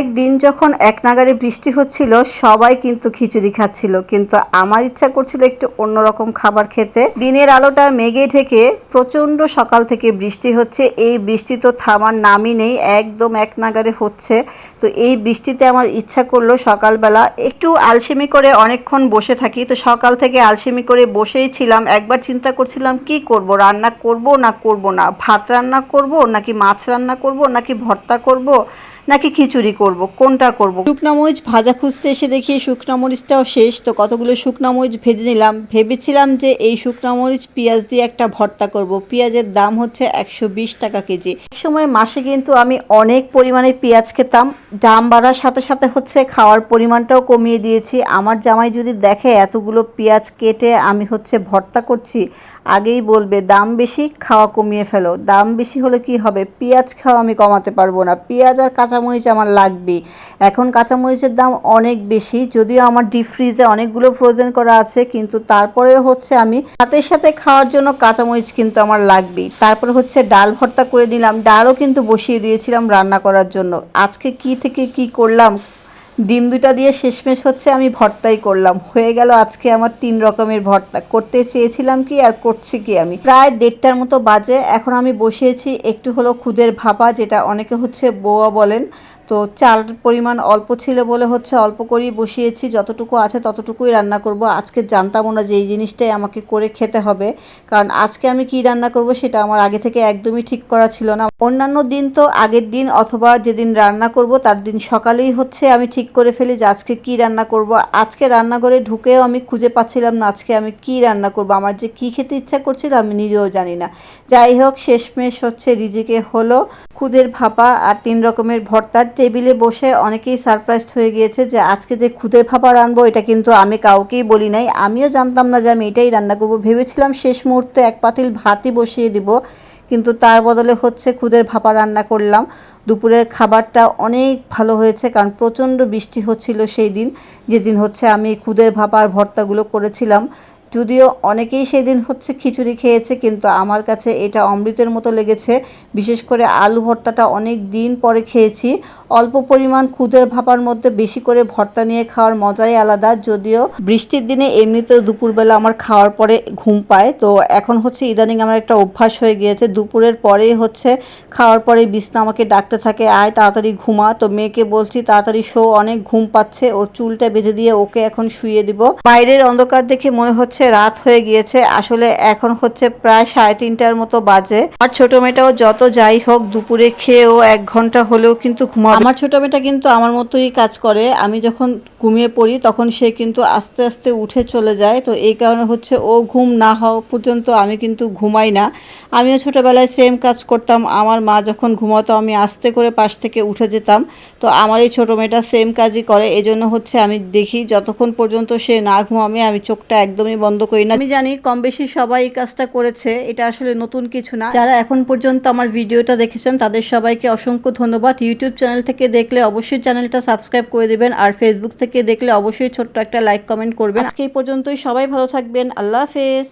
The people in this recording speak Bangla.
কয়েকদিন যখন এক নাগারে বৃষ্টি হচ্ছিল, সবাই কিন্তু খিচুড়ি খাচ্ছিল। কিন্তু আমার ইচ্ছা করছিল একটু অন্যরকম খাবার খেতে। দিনের আলোটা মেঘে ঢেকে প্রচণ্ড সকাল থেকে বৃষ্টি হচ্ছে। এই বৃষ্টি তো থামার নামই নেই, একদম এক নাগারে হচ্ছে। তো এই বৃষ্টিতে আমার ইচ্ছা করল সকালবেলা একটু আলসেমি করে অনেকক্ষণ বসে থাকি। তো সকাল থেকে আলসেমি করে বসেই ছিলাম। একবার চিন্তা করছিলাম, কি করব? রান্না করব না করব না? ভাত রান্না করব নাকি মাছ রান্না করব নাকি ভর্তা করব? নাকি খিচুড়ি করব? কোনটা করব? শুকনা মরিচ ভাজা খুঁজতে এসে দেখি শুকনা মরিচটাও শেষ। তো কতগুলো শুকনা মরিচ ভেজে নিলাম। ভেবেছিলাম যে এই শুকনা মরিচ পেঁয়াজ দিয়ে একটা ভর্তা করব। পেঁয়াজের দাম হচ্ছে একশো বিশ টাকা কেজি। এক সময় মাসে কিন্তু আমি অনেক পরিমাণে পেঁয়াজ খেতাম। দাম বাড়ার সাথে সাথে হচ্ছে খাওয়ার পরিমাণটাও কমিয়ে দিয়েছি। আমার জামাই যদি দেখে এতগুলো পেঁয়াজ কেটে আমি হচ্ছে ভর্তা করছি আগেই বলবে, দাম বেশি, খাওয়া কমিয়ে ফেলো। দাম বেশি হলে কি হবে? পেঁয়াজ খাওয়া আমি কমাতে পারব না। পেঁয়াজ আর কাঁচামরিচ আমার লাগবেই। এখন কাঁচামরিচের দাম অনেক বেশি, যদিও আমার ডিপ ফ্রিজে অনেকগুলো ফ্রোজেন করা আছে, কিন্তু তারপরে হচ্ছে আমি হাতের সাথে খাওয়ার জন্য কাঁচামরিচ কিন্তু আমার লাগবেই। তারপরে হচ্ছে ডাল ভর্তা করে দিলাম ডালও কিন্তু বসিয়ে দিয়েছিলাম রান্না করার জন্য। আজকে কি থেকে কি করলাম ডিম দুটা দিয়ে শেষমেশ হচ্ছে আমি ভর্তাই করলাম। হয়ে গেল আজকে আমার তিন রকমের ভর্তা। করতে চেয়েছিলাম কি আর করছি কি আমি? প্রায় দেড়টার মতো বাজে। এখন আমি বসিয়েছি একটু হলো খুদের ভাপা, যেটা অনেকে হচ্ছে বোয়া বলেন। তো চাল পরিমাণ অল্প ছিল বলে হচ্ছে অল্প করেই বসিয়েছি। যতটুকু আছে ততটুকুই রান্না করব। আজকে জানতামও না যে এই জিনিসটাই আমাকে করে খেতে হবে। কারণ আজকে আমি কি রান্না করব সেটা আমার আগে থেকে একদমই ঠিক করা ছিল না। অন্যান্য দিন তো আগের দিন অথবা যেদিন রান্না করব তার দিন সকালেই হচ্ছে আমি ঠিক করে ফেলি যে আজকে কি রান্না করব। আজকে রান্নাঘরে ঢুকেও আমি খুঁজে পাচ্ছিলাম না আজকে আমি কি রান্না করব। আমার যে কি খেতে ইচ্ছা করছিল আমি নিজেও জানি না। যাই হোক, শেষমেশ হচ্ছে রিজিকে হলো খুদের ভাপা আর তিন রকমের ভর্তার টেবিলে বসে অনেকেই সারপ্রাইজড হয়ে গিয়েছে যে আজকে যে খুদের ভাপা রানবো এটা কিন্তু আমি কাউকেই বলি নাই। আমিও জানতাম না যে আমি এটাই রান্না করব। ভেবেছিলাম শেষ মুহূর্তে এক পাতিল ভাতই বসিয়ে দিব, কিন্তু তার বদলে হচ্ছে খুদের ভাপা রান্না করলাম। দুপুরের খাবারটা অনেক ভালো হয়েছে, কারণ প্রচণ্ড বৃষ্টি হচ্ছিল সেই দিন। যেদিন হচ্ছে আমি খুদের ভাপার ভর্তাগুলো করেছিলাম। যদিও অনেকেই সেদিন হচ্ছে খিচুড়ি খেয়েছে, কিন্তু আমার কাছে এটা অমৃতের মতো লেগেছে। বিশেষ করে আলু ভর্তাটা অনেক দিন পরে খেয়েছি। অল্প পরিমাণ খুদের ভাপার মধ্যে বেশি করে ভর্তা নিয়ে খাওয়ার মজাই আলাদা। যদিও বৃষ্টির দিনে এমনিতেও দুপুরবেলা আমার খাওয়ার পরে ঘুম পায়, তো এখন হচ্ছে ইদানিং আমার একটা অভ্যাস হয়ে গিয়েছে। দুপুরের পরেই হচ্ছে খাওয়ার পরে বিছনা আমাকে ডাকতে থাকে, আয় তাড়াতাড়ি ঘুমা। তো মেয়েকে বলছি, তাড়াতাড়ি শো। অনেক ঘুম পাচ্ছে ওর চুলটা বেঁধে দিয়ে ওকে এখন শুয়ে দিব। বাইরের অন্ধকার দেখে মনে হচ্ছে রাত হয়ে গিয়েছে। আসলে এখন হচ্ছে প্রায় সাড়ে তিনটার মতো বাজে। আর ছোট মেয়েটাও যত যাই হোক, দুপুরে খেয়েও এক ঘণ্টা হলেও কিন্তু ঘুমা আমার ছোট মেয়েটা কিন্তু আমার মতোই কাজ করে। আমি যখন ঘুমিয়ে পড়ি, তখন সে কিন্তু আস্তে আস্তে উঠে চলে যায়। তো এই কারণে হচ্ছে ও ঘুম না হওয়া পর্যন্ত আমি কিন্তু ঘুমাই না। আমিও ছোটোবেলায় সেম কাজ করতাম। আমার মা যখন ঘুমাতো, আমি আস্তে করে পাশ থেকে উঠে যেতাম। তো আমার এই ছোটো মেয়েটা সেম কাজই করে। এই জন্য হচ্ছে আমি দেখি, যতক্ষণ পর্যন্ত সে না ঘুমাবে, আমি চোখটা একদমই বন্ধ করি না। আমি জানি কম বেশি সবাই এই কাজটা করেছে, এটা আসলে নতুন কিছু না। যারা এখন পর্যন্ত আমার ভিডিওটা দেখেছেন, তাদের সবাইকে অসংখ্য ধন্যবাদ। ইউটিউব চ্যানেল থেকে দেখলে অবশ্যই চ্যানেলটা সাবস্ক্রাইব করে দেবেন, আর ফেসবুক থেকে দেখলে অবশ্যই ছোট্ট একটা লাইক কমেন্ট করবেন। আজকে এই পর্যন্তই, সবাই ভালো থাকবেন, আল্লাহ হাফেজ।